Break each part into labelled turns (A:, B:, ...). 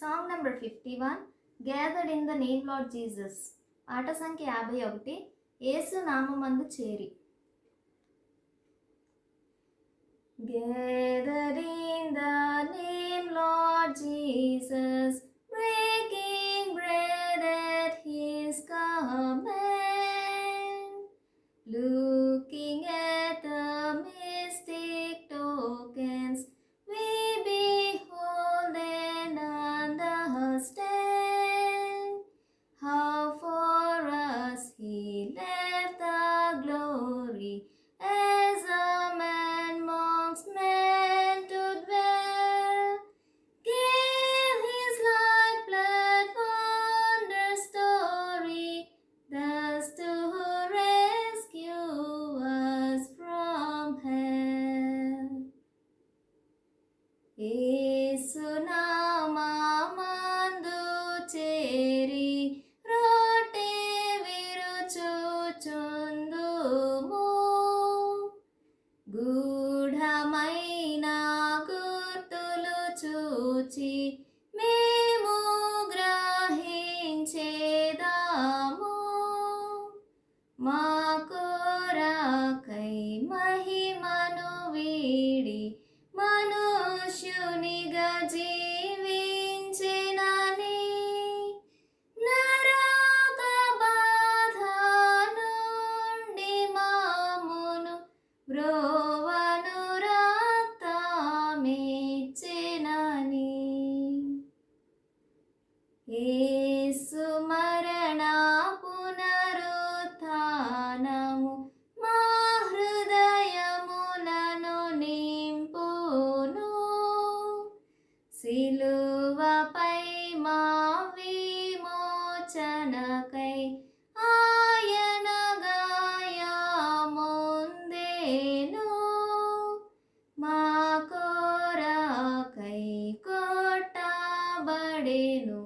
A: Song number fifty one gathered in the name lord Jesus పాట సంఖ్య యాభై ఒకటి యేసు నామందు చేరి. Gathered ఏసునామామందు చేరి రోటే విరుచుచుందుము. గూఢమైన గుర్తులు చూచి బ్రోవను రక్తమిచ్చినని యేసు మరణ పునరుత్థానము మా హృదయములను నింపును సిలువపై మా విమోచనకై మా కోరాకై కొట్టబడెను.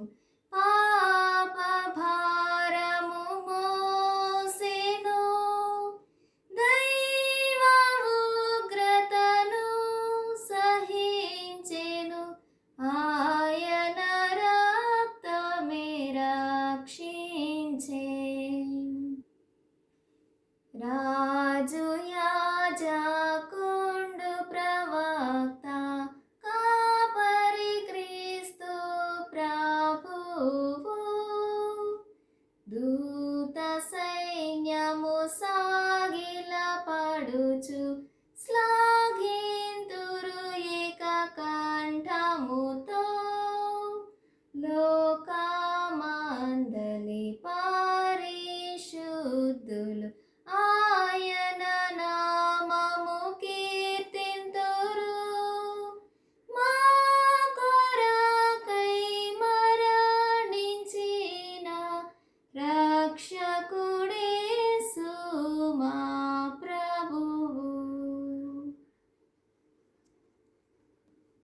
A: పాప భారము మోసెను. దైవ ఉగ్రతను సహించెను. ఆయన రక్తమే రక్షించే. రా দূতা